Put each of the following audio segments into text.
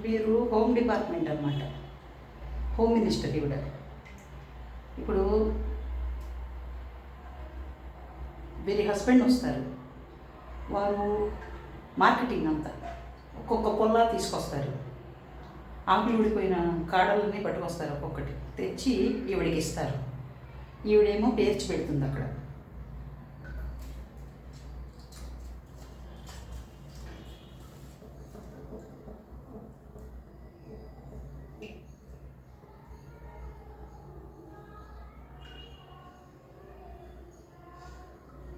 వీరు home department అనమాట home minister ఈవిడ. ఇప్పుడు వీరి హస్బెండ్ వస్తారు. వారు మార్కెటింగ్ అంతా. ఒక్కొక్క పొల్లా తీసుకొస్తారు. ఆకులు ఊడిపోయిన కాడలన్నీ పట్టుకొస్తారు ఒక్కొక్కటి. తెచ్చి ఈవిడికి ఇస్తారు. ఈవిడేమో పేర్చి పెడుతుంది అక్కడ.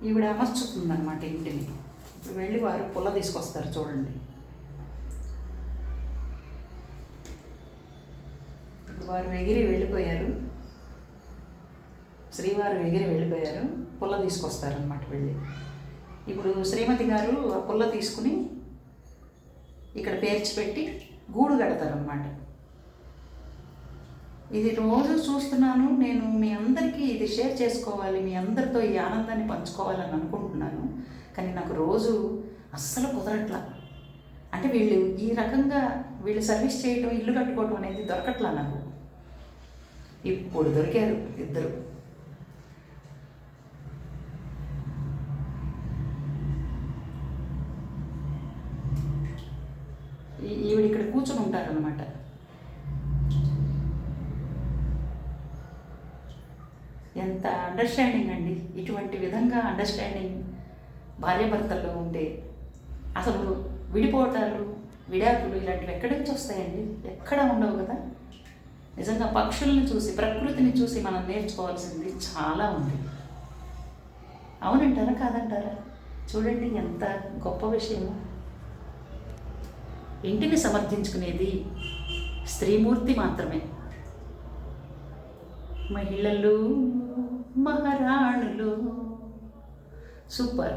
ఈవిడ అమర్చుతుంది అనమాట ఇంటిని. ఇప్పుడు వెళ్ళి వారు పుల్ల తీసుకొస్తారు చూడండి. ఇప్పుడు వారు ఎగిరి వెళ్ళిపోయారు. శ్రీవారు ఎగిరి వెళ్ళిపోయారు. పుల్ల తీసుకొస్తారనమాట వెళ్ళి. ఇప్పుడు శ్రీమతి గారు ఆ పుల్ల తీసుకుని ఇక్కడ పేర్చి పెట్టి గూడు కడతారనమాట ఇది రోజు చూస్తున్నాను నేను మీ అందరికీ ఇది షేర్ చేసుకోవాలి మీ అందరితో ఈ ఆనందాన్ని పంచుకోవాలని అనుకుంటున్నాను. కానీ నాకు రోజు అస్సలు కుదరట్లా. అంటే వీళ్ళు ఈ రకంగా వీళ్ళు సర్వీస్ చేయడం ఇల్లు కట్టుకోవడం అనేది దొరకట్లా నాకు. ఇప్పుడు దొరికారు ఇద్దరు. ఈ- ఈవిడ ఇక్కడ కూర్చొని ఉంటారనమాట ఎంత అండర్స్టాండింగ్ అండి? ఇటువంటి విధంగా అండర్స్టాండింగ్ భార్యాభర్తల్లో ఉంటే అసలు విడిపోవటాలు విడాకులు ఇలాంటివి ఎక్కడి నుంచి వస్తాయండి? ఎక్కడ ఉండవు కదా? నిజంగా పక్షుల్ని చూసి ప్రకృతిని చూసి మనం నేర్చుకోవాల్సింది చాలా ఉంది. అవునంటారా? కాదంటారా? చూడండి ఎంత గొప్ప విషయము ఇంటిని సమర్థించుకునేది స్త్రీమూర్తి మాత్రమే. మహిళలు మహారాణులు. సూపర్